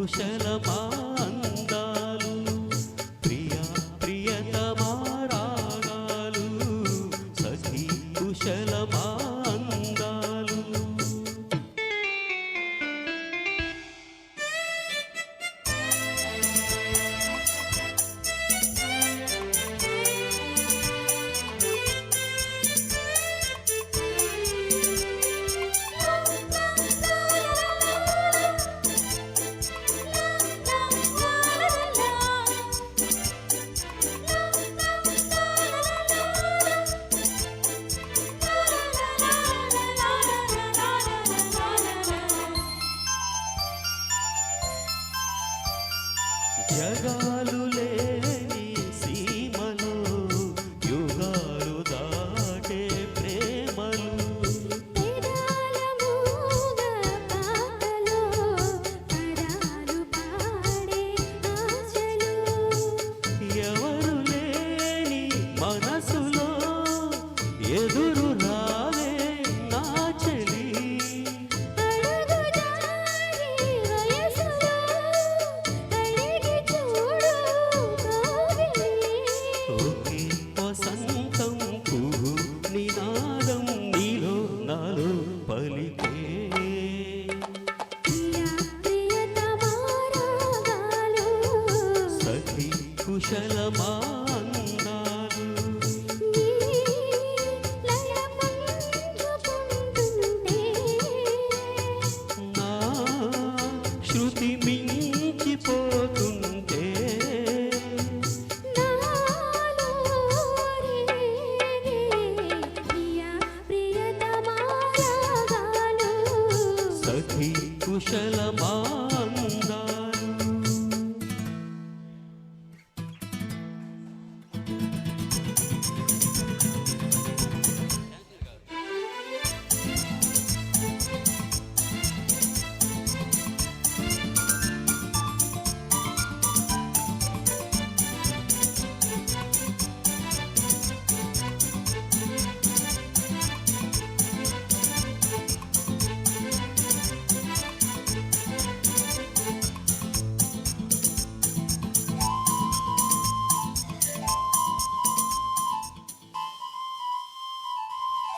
కుశలమా జగాలులే నినాదం నీలో నాలో పలికే. సఖి కుశలమా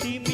sempre me